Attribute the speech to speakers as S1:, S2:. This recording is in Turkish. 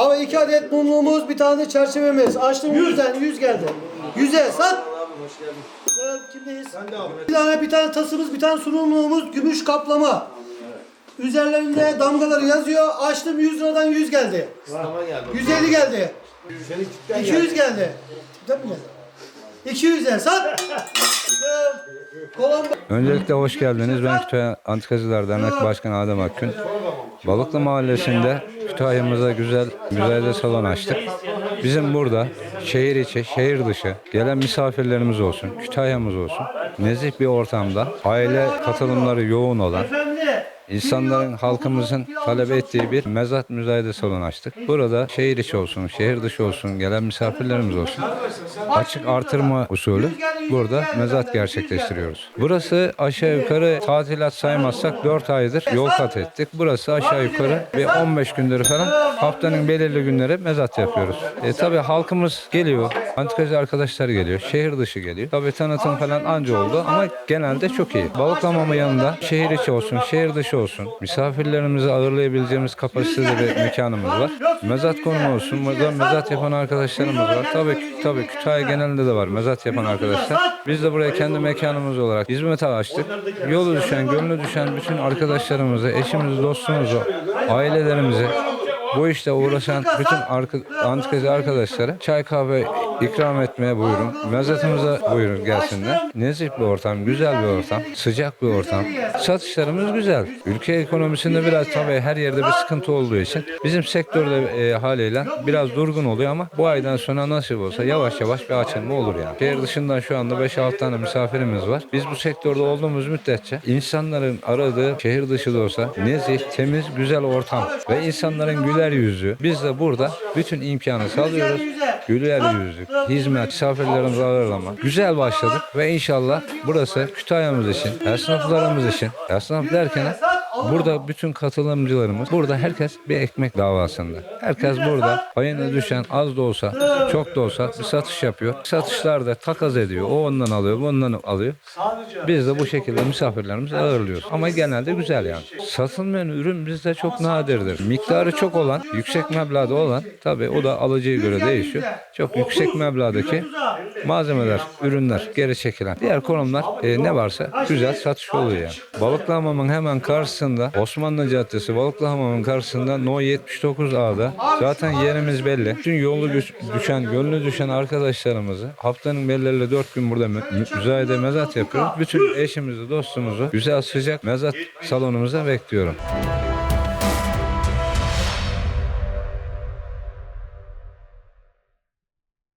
S1: Ama iki adet mumluğumuz, bir tane çerçevemiz. Açtım yüzden, yüz geldi. Yüze sat. Güzel, Kimdeyiz? Bir tane bir tane tasımız, bir tane sunumluğumuz, gümüş kaplama. Üzerlerinde damgaları yazıyor. Açtım 100 liradan 100 geldi. 150 geldi. 200 geldi. Tipten mi geldi? 200 geldi. Sat. Kolon
S2: Öncelikle hoş geldiniz. Ben Kütahya Antikacılar Dernek Başkanı Adem Akgün. Balıklı Mahallesi'nde Kütahya'mıza güzel müzayede salon açtık. Bizim burada şehir içi, şehir dışı gelen misafirlerimiz olsun, Kütahya'mız olsun. Nezih bir ortamda aile katılımları yoğun olan. İnsanların, halkımızın talep ettiği bir mezat müzayede salonu açtık. Burada şehir içi olsun, şehir dışı olsun, gelen misafirlerimiz olsun. Açık artırma usulü burada mezat gerçekleştiriyoruz. Burası aşağı yukarı tatilat saymazsak 4 aydır yol kat ettik. Burası aşağı yukarı bir 15 gündür falan haftanın belirli günleri mezat yapıyoruz. E, tabii halkımız geliyor, antikacı arkadaşlar geliyor, şehir dışı geliyor. Tabii tanıtım falan anca oldu ama genelde çok iyi. Balıklamamı yanında şehir içi olsun, şehir dışı. Misafirlerimizi ağırlayabileceğimiz kapasitede bir mekanımız var. Mezat konumu olsun. Burada mezat yapan arkadaşlarımız var. Tabii tabii Kütahya genelinde de var mezat yapan arkadaşlar. Biz de buraya kendi mekanımız olarak hizmete açtık. Yolu düşen, gönlü düşen bütün arkadaşlarımızı, eşimizi, dostumuzu, ailelerimizi bu işte uğraşan bütün antikacı arkadaşlara çay kahve ikram etmeye buyurun. Mezatımıza buyurun gelsinler. Nezih bir ortam, güzel bir ortam, sıcak bir ortam. Satışlarımız güzel. Ülke ekonomisinde biraz tabii her yerde bir sıkıntı olduğu için bizim sektörde e, haliyle biraz durgun oluyor ama bu aydan sonra nasip olsa yavaş yavaş bir açılma olur yani. Şehir dışından şu anda 5-6 tane misafirimiz var. Biz bu sektörde olduğumuz müddetçe insanların aradığı şehir dışı da olsa nezih, temiz, güzel ortam ve insanların güler yüzü. Biz de burada bütün imkanı sağlıyoruz. Güler yüzlük, hizmet, misafirlerimizi ağırlama. Güzel başladık ve inşallah burası Kütahya'mız için, esnaflarımız için, esnaf derken burada bütün katılımcılarımız, burada herkes bir ekmek davasında. Herkes burada payına düşen az da olsa, çok da olsa bir satış yapıyor. Satışlarda takas ediyor. O ondan alıyor, bu ondan alıyor. Biz de bu şekilde misafirlerimizi ağırlıyoruz. Ama genelde güzel yani. Satılmayan ürün bizde çok nadirdir. Miktarı çok olan, yüksek meblağda olan tabii o da alıcıya göre değişiyor. Çok yüksek meblağdaki malzemeler, ürünler geri çekilen. Diğer konumlar e, ne varsa güzel satış oluyor yani. Balıklı Hamam'ın hemen karşısında Osmanlı Caddesi Balıklı Hamam'ın karşısında No 79 A'da zaten yerimiz belli. Bütün yolu düş- düşen, gönlü düşen arkadaşlarımızı haftanın belirli 4 gün burada mü- mü- müzayede mezat yapıyoruz. Bütün eşimizi, dostumuzu güzel sıcak mezat salonumuza bekliyorum.